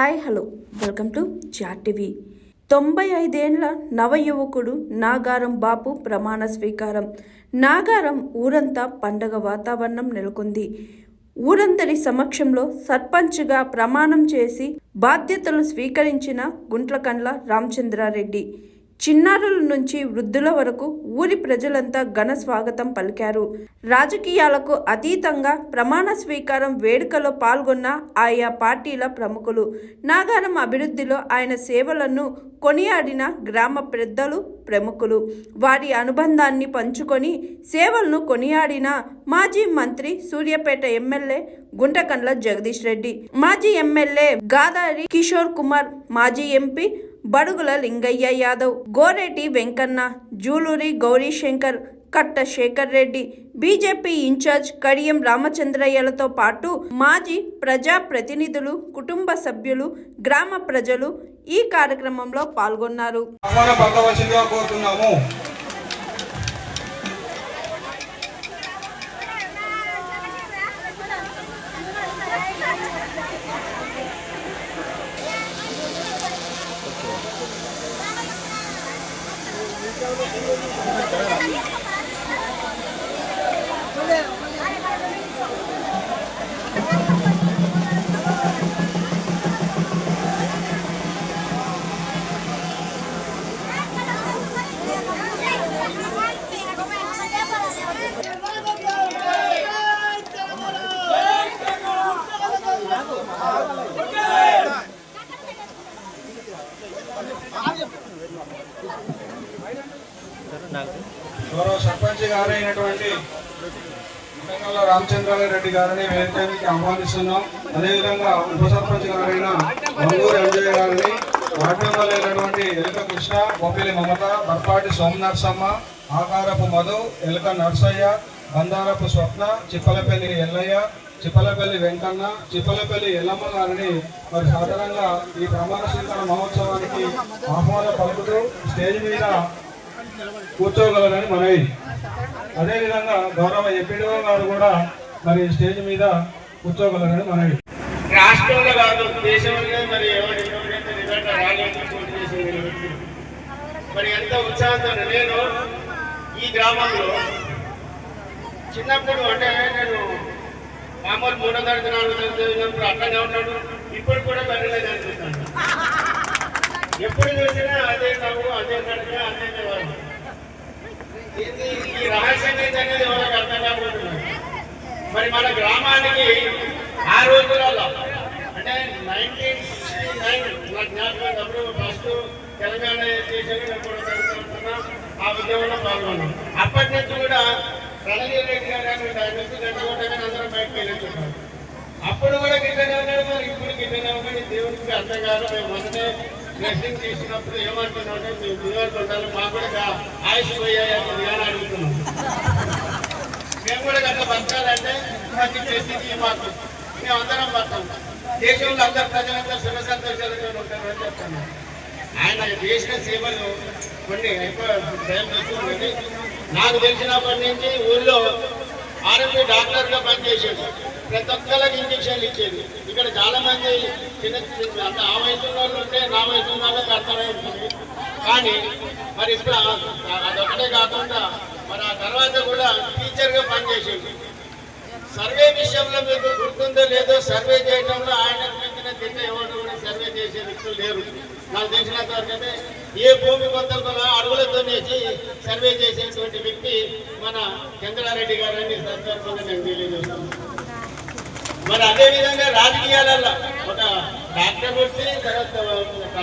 Hi hello. Welcome to chat TV. తొంభై ఐదేండ్ల నవ యువకుడు నాగారం బాపు ప్రమాణ స్వీకారం. నాగారం ఊరంతా పండగ వాతావరణం నెలకొంది. ఊరందరి సమక్షంలో సర్పంచ్గా ప్రమాణం చేసి బాధ్యతలు స్వీకరించిన గుంట్లకండ్ల రామచంద్రారెడ్డి. చిన్నారుల నుంచి వృద్ధుల వరకు ఊరి ప్రజలంతా ఘన స్వాగతం పలికారు. రాజకీయాలకు అతీతంగా ప్రమాణ స్వీకారం వేడుకలో పాల్గొన్న ఆయా పార్టీల ప్రముఖులు నాగారం అభివృద్ధిలో ఆయన సేవలను కొనియాడిన గ్రామ పెద్దలు ప్రముఖులు. వారి అనుబంధాన్ని పంచుకొని సేవలను కొనియాడిన మాజీ మంత్రి సూర్యాపేట ఎమ్మెల్యే గుంటకండ్ల జగదీష్ రెడ్డి మాజీ ఎమ్మెల్యే గాదారి కిషోర్ కుమార్ మాజీ ఎంపీ బడుగుల లింగయ్య యాదవ్ గోరెటి వెంకన్న జూలూరి గౌరీశంకర్ కట్ట శేఖర్ రెడ్డి బీజేపీ ఇన్ఛార్జ్ కడియం రామచంద్రయ్యలతో పాటు మాజీ ప్రజా ప్రతినిధులు కుటుంబ సభ్యులు గ్రామ ప్రజలు ఈ కార్యక్రమంలో పాల్గొన్నారు. ちょっと待って。గారైనటువంటి ముట్టంగల్ల రామచంద్రారెడ్డి గారిని వేదికకి ఆహ్వానిస్తున్నాం. అదేవిధంగా ఉప సర్పంచ్ గారైన మంగూరు అంజయ్య గారిని వార్డు మెంబర్లు అయినటువంటి ఎలుక కృష్ణ బొప్పిలి మమత బర్పాటి సోమనరసమ్మ ఆకారపు మధు ఎలుక నర్సయ్య బందారపు స్వప్న చిప్పలపల్లి ఎల్లయ్య చిప్పలపల్లి వెంకన్న చిప్పలపల్లి ఎల్లమ్మ గారిని మరి సాధారణంగా ఈ ప్రమాణ స్వీకార మహోత్సవానికి ఆహ్వానం పలుకుతూ స్టేజ్ మీద కూర్చోగలరని మనవి. అదేవిధంగా గౌరవ ఎంపీడీఓ గారు కూడా మరి స్టేజ్ మీద కూర్చోగలరని మనవి. రాష్ట్రంలో కాదు దేశంలో మరి ఎవరు మరి ఎంత ఉత్సాహంతో నేను ఈ గ్రామంలో చిన్నప్పుడు అంటే నేను మామూలు మూడో తరగతి నాలుగో తరగతి అట్లనే ఉన్నాడు ఇప్పుడు కూడా బరిలో చదువుతాను ఎప్పుడు చూసినా అదే నవ్వు అదే నడక అదే నివారణ ఇది ఈ రహస్యం అనేది ఎవరికి అర్థం కాకపోతున్నారు మరి మన గ్రామానికి ఆ రోజులలో అంటే నైన్టీన్ సిక్స్టీ నైన్ నా జ్ఞాపకం అప్పుడు ఫస్ట్ తెలంగాణ దేశంలో కూడా చదువుతున్నా ఆ ఉద్యమంలో పాల్గొన్నాం. అప్పటి నుంచి కూడా రణజీవ్ రెడ్డి గారు కానీ ఆయన నుంచి గంట అందరం బయటకు వెళ్ళిపోతాం. అప్పుడు కూడా గిట్టనే ఉన్నాడు మరి ఇప్పుడు గిట్టనే ఉన్నాడు దేవుడికి అర్థం కాదు మేము మొదటే డ్రెస్సింగ్ చేసినప్పుడు ఏమంటున్నాడు? మేము దేవుడికి మాకు కూడా ఆయుష్ పోయాయని ధ్యానం అడుగుతున్నాం మేము కూడా గట్ల బతకాలంటే ప్రతి చేసి మాకు. మేము అందరం బతాం దేశంలో అందరు ప్రజలంతా సుఖ సంతోషాలతో ఉంటారని చెప్తాను ఆయన చేసిన సేవలు కొన్ని ఎక్కువ టైం తీసుకుంటుంది నాకు తెలిసినప్పటి నుంచి ఊళ్ళో ఆరోగ్య డాక్టర్గా పనిచేసేది ప్రతి ఒక్కరికి ఇంజక్షన్లు ఇచ్చేది. ఇక్కడ చాలా మంది చిన్న చిన్న ఆమె ఉంటే నా వయసు వాళ్ళకి అర్థమైంది కానీ మరి ఇప్పుడు అదొకటే కాకుండా మరి ఆ తర్వాత కూడా టీచర్గా పనిచేసేది సర్వే విషయంలో మీకు గుర్తుందో లేదో సర్వే చేయడంలో ఆయన పెంచిన తిన్న ఎవరు కూడా సర్వే చేసే వ్యక్తులు లేరు. నాకు తెలిసినంత వరకైతే ఏ భూమి కొంత అడుగులతో వేసి సర్వే చేసేటువంటి వ్యక్తి మన చంద్రారెడ్డి గారని సందర్భంగా నేను తెలియజేస్తున్నాను మరి అదే విధంగా రాజకీయాలలో ఒక డాక్టర్ వృత్తి తర్వాత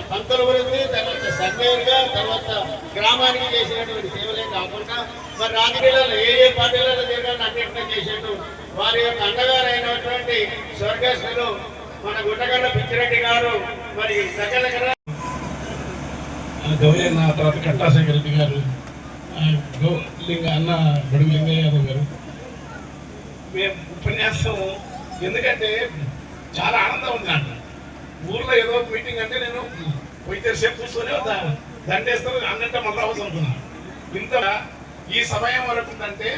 పంతుల వృత్తి తర్వాత సర్వేయర్గా తర్వాత గ్రామానికి చేసినటువంటి సేవలే కాకుండా మరి రాజకీయాలలో ఏ ఏ పార్టీలలో తిరగాలని అన్నింటినీ చేసేట్టు వారి యొక్క అన్నగారు అయినటువంటి స్వర్గస్థులు మన గుట్టగడ్డ పిచ్చిరెడ్డి గారు మరి సకల గ్రా- అన్న తర్వాత కట్టాశేఖర రెడ్డి గారు గౌ లింగ అన్న బడుగు లింగయ్య యాదవ్ గారు. మేము ఉపన్యాసం ఎందుకంటే చాలా ఆనందం ఉంది నాకు. ఊర్లో ఏదో ఒక మీటింగ్ అంటే నేను పోయితే సేపు కూర్చొని ఒక దండేస్తాను అన్నంటే మళ్ళీ అవసరం అనుకున్నాను ఇంత ఈ సమయం వరకు ఉందంటే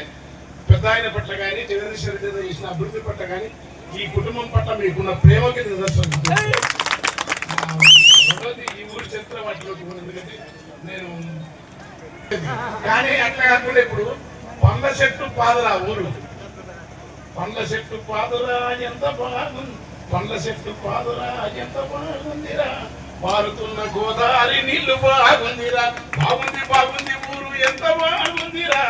పెద్ద ఆయన పట్ల కానీ జగదీశ్వర చేత చేసిన అభివృద్ధి పట్ల కానీ ఈ కుటుంబం పట్ల మీకున్న ప్రేమకి నిదర్శనం. రెండోది ఈ ఊరి చరిత్ర వాటిలో ఎందుకంటే నేను కానీ అట్లా కాకుండా ఇప్పుడు పండ్ల చెట్టు పాదల ఊరు. పండ్ల చెట్టు పాదురా ఎంత బాగుంది పండ్ల చెట్టు పాదురా ఎంత బాగుందిరా. పారుతున్న గోదావరి నీళ్ళు బాగుందిరా. బాగుంది బాగుంది ఊరు ఎంత బాగుందిరా.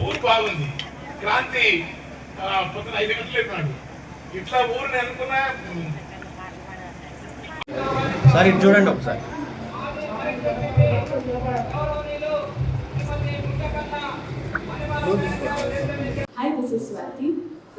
ఊరు బాగుంది. క్రాంతి పొద్దున ఐదు గంటలు చెప్పినాడు ఇట్లా ఊరిని అనుకున్నా సార్ ఇటు చూడండి ఒకసారి. Hi this is Swathi